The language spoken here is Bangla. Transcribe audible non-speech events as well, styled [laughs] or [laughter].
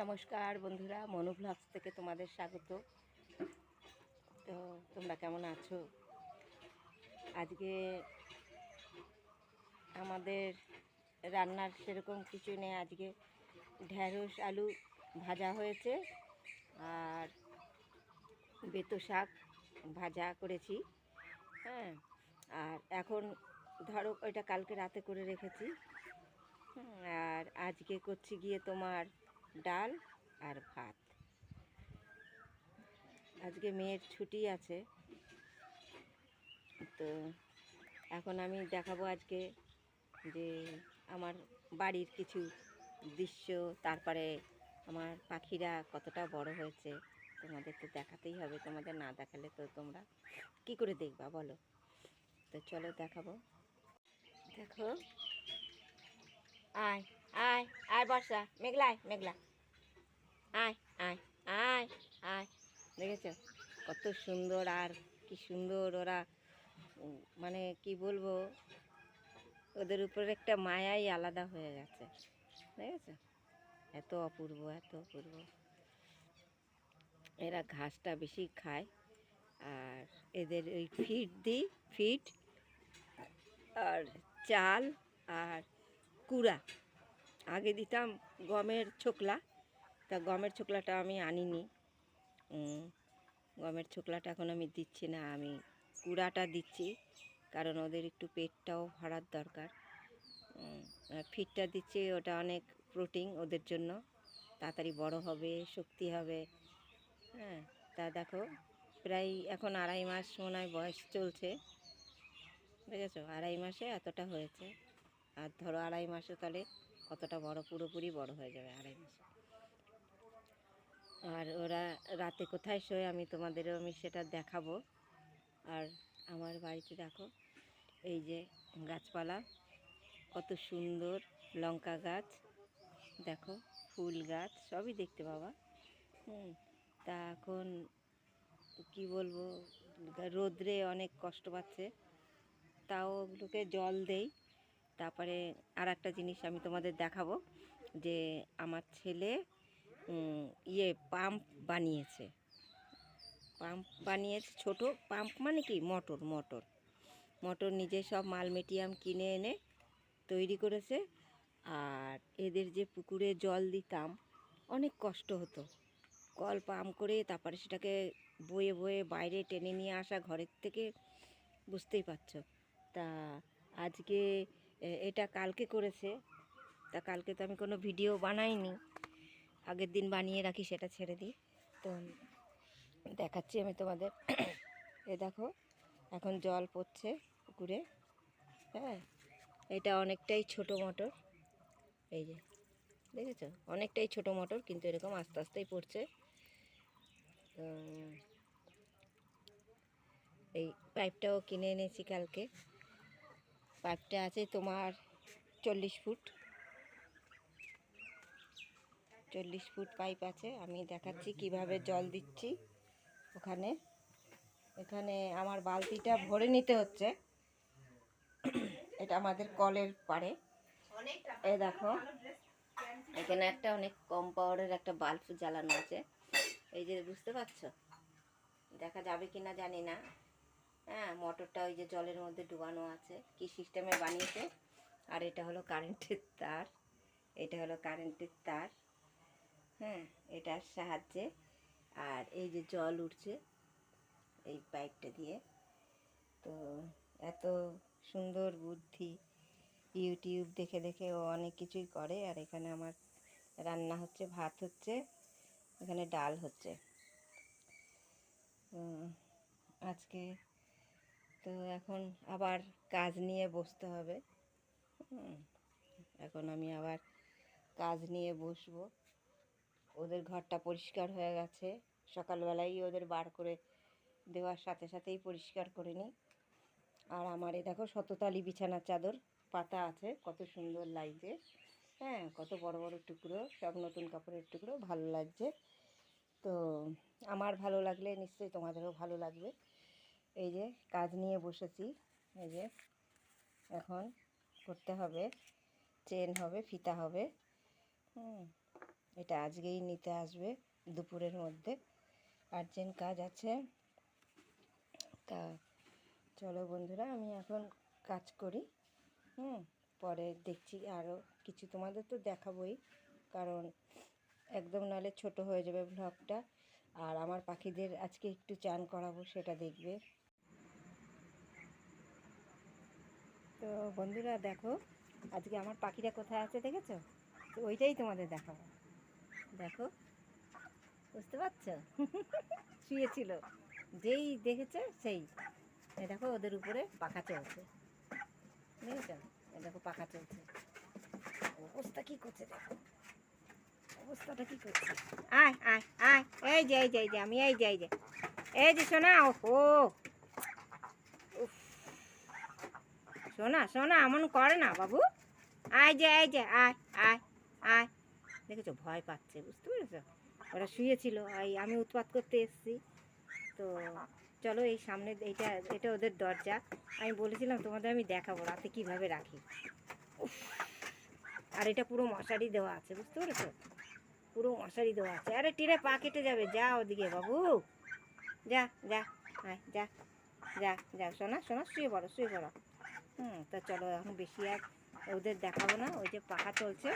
নমস্কার বন্ধুরা, মনু ব্লগস থেকে তোমাদের স্বাগত। তো তোমরা কেমন আছো? আজকে আমাদের রান্নার সেরকম কিছু নেই। আজকে ঢ্যাঁড়স, আলু ভাজা হয়েছে আর বেতো শাক ভাজা করেছি। হ্যাঁ আর এখন ধরো ওইটা কালকে রাতে করে রেখেছি। আর আজকে করছি গিয়ে তোমার ডাল আর ভাত। আজকে মেয়ের ছুটি আছে। তো এখন আমি দেখাবো আজকে যে আমার বাড়ির কিছু দৃশ্য, তারপরে আমার পাখিরা কতটা বড় হয়েছে। তোমাদের তো দেখাতেই হবে, তোমাদের না দেখালে তো তোমরা কি করে দেখবা বলো? তো চলো দেখাবো। দেখো, আয়। আয় আয় বর্ষা, মেঘলা আয় মেঘলা। আয় আয় আয় আয়। দেখেছ? কত সুন্দর আর কি সুন্দর ওরা মানে কি বলব, ওদের উপরে একটা মায়াই আলাদা হয়ে গেছে। দেখেছ? এত অপূর্ব এত অপূর্ব। এরা ঘাসটা বেশি খায়, আর এদের ওই ফিড দিই ফিড আর চাল, আর কুড়া। আগে দিতাম গমের ছোকলা। তা গমের ছোকলাটা আমি আনিনি। গমের ছোকলাটা এখন আমি দিচ্ছি না, আমি কুড়াটা দিচ্ছি, কারণ ওদের একটু পেটটাও ভরার দরকার। ফিডটা দিচ্ছি, ওটা অনেক প্রোটিন ওদের জন্য। তাড়াতাড়ি বড় হবে, শক্তি হবে। হ্যাঁ তা দেখো, প্রায় এখন আড়াই মাস মনে হয় বয়স চলছে। বুঝেছ? আড়াই মাসে এতটা হয়েছে। আর ধরো আড়াই মাসে তাহলে কতটা বড়, পুরোপুরি বড় হয়ে যাবে আড়াই মাসে। আর ওরা রাতে কোথায় শোয় আমি তোমাদেরও আমি সেটা দেখাবো। আর আমার বাড়িতে দেখো, এই যে গাছপালা, কত সুন্দর লঙ্কা গাছ। দেখো, ফুল গাছ, সবই দেখতে পাবা হুম, তা এখন কি বলব, রোদ্রে অনেক কষ্ট পাচ্ছে। তাও ওগুলোকে জল দেই। তারপরে আর একটা জিনিস আমি তোমাদের দেখাবো, যে আমার ছেলে ইয়ে পাম্প বানিয়েছে। পাম্প বানিয়েছে, ছোট পাম্প মানে কি? Motor motor. মোটর নিজে সব মাল মেটিয়াম কিনে এনে তৈরি করেছে। আর এদের যে পুকুরে জল দিতাম, অনেক কষ্ট হতো। কল পাম্প করে তারপরে সেটাকে বয়ে বয়ে বাইরে টেনে নিয়ে আসা ঘরের থেকে, বুঝতেই পারছ। তা আজকে এটা কালকে করেছে। তা কালকে তো আমি কোনো ভিডিও বানাইনি। আগের দিন বানিয়ে রাখি, সেটা ছেড়ে দিই। তো দেখাচ্ছি আমি তোমাদের। এ দেখো, এখন জল পড়ছে পুকুরে। হ্যাঁ এটা অনেকটাই ছোট মোটর। এই যে, দেখেছ? অনেকটাই ছোট মোটর, কিন্তু এরকম আস্তে আস্তেই পড়ছে। এই পাইপটাও কিনে এনেছি কালকে। পাইপটা আছে তোমার চল্লিশ ফুট। চল্লিশ ফুট পাইপ আছে, আমি দেখাচ্ছি কীভাবে জল দিচ্ছি ওখানে। এখানে আমার বালতিটা ভরে নিতে হচ্ছে। এটা আমাদের কলের পাড়ে। এ দেখো, এখানে একটা অনেক কম পাওয়ারের একটা বাল্ব জ্বালানো আছে। এই যে, বুঝতে পারছ? দেখা যাবে কি না জানি না। হ্যাঁ মোটরটা ওই যে জলের মধ্যে ডুবানো আছে। কি সিস্টেমে বানিয়েছে? আর এটা হলো কারেন্টের তার। এটা হলো কারেন্টের তার। হ্যাঁ এটার সাহায্যে। আর এই যে জল উঠছে এই পাইপটা দিয়ে। তো এত সুন্দর বুদ্ধি। ইউটিউব দেখে দেখে ও অনেক কিছুই করে। আর এখানে আমার রান্না হচ্ছে, ভাত হচ্ছে, এখানে ডাল হচ্ছে। আজকে তো এখন আবার কাজ নিয়ে বসতে হবে। এখন আমি আবার কাজ নিয়ে বসবো। ওদের ঘরটা পরিষ্কার হয়ে গেছে। সকালবেলাই ওদের বার করে দেওয়ার সাথে সাথেই পরিষ্কার করে নিই। আর আমার এই দেখো শততালি বিছানার চাদর, পাতা আছে, কত সুন্দর লাগছে। হ্যাঁ কত বড় বড় টুকরো, সব নতুন কাপড়ের টুকরো, ভালো লাগছে। তো আমার ভালো লাগলে নিশ্চয়ই তোমাদেরও ভালো লাগবে। এই যে কাজ নিয়ে বসেছি। এই যে এখন করতে হবে, চেন হবে, ফিতা হবে। হুম, এটা আজকেই নিতে আসবে দুপুরের মধ্যে। আর্জেন্ট কাজ আছে। তা চলো বন্ধুরা, আমি এখন কাজ করি। হুম, পরে দেখছি আরও কিছু তোমাদের তো দেখাবই, কারণ একদম নাহলে ছোট হয়ে যাবে ব্লগটা আর আমার পাখিদের আজকে একটু চান করাবো, সেটা দেখবে। তো বন্ধুরা দেখো, আজকে আমার পাখিরা কোথায় আছে দেখেছ? তো ওইটাই তোমাদের দেখাবো। দেখো, বুঝতে পারছ? [laughs] শুয়েছিল। যেই দেখেছে সেই। দেখো, ওদের উপরে পাখা চলছে। এই দেখো, পাখা চলছে। অবস্থা কি করছে দেখো? অবস্থাটা কি করছে? আয় আয় আয়। এই যে এই যে এই যে, আমি এই যে এই যে। এই যে, শোনা ও শোনা শোনা, এমন করে না বাবু। আয় যে আয় যে, আয় আয় আয়। দেখেছ, ভয় পাচ্ছে, বুঝতে পেরেছ? ওরা শুয়েছিল, এই আমি উৎপাত করতে এসেছি। তো চলো, এই সামনে এইটা, এটা ওদের দরজা। আমি বলেছিলাম, তোমাদের আমি দেখাবো, রাতে কীভাবে রাখি। আর এটা পুরো মশারি দেওয়া আছে, বুঝতে পেরেছ? পুরো মশারি দেওয়া আছে। আরে, টিরে পা কেটে যাবে, যা ওদিকে বাবু। যা যা, আয়, যা যা যা, শোনা শোনা, শুয়ে পড়ো শুয়ে পড়ো। হুম তা চলো এখন বেশি আর ওদের দেখাবো না ওই যে পাখা চলছে।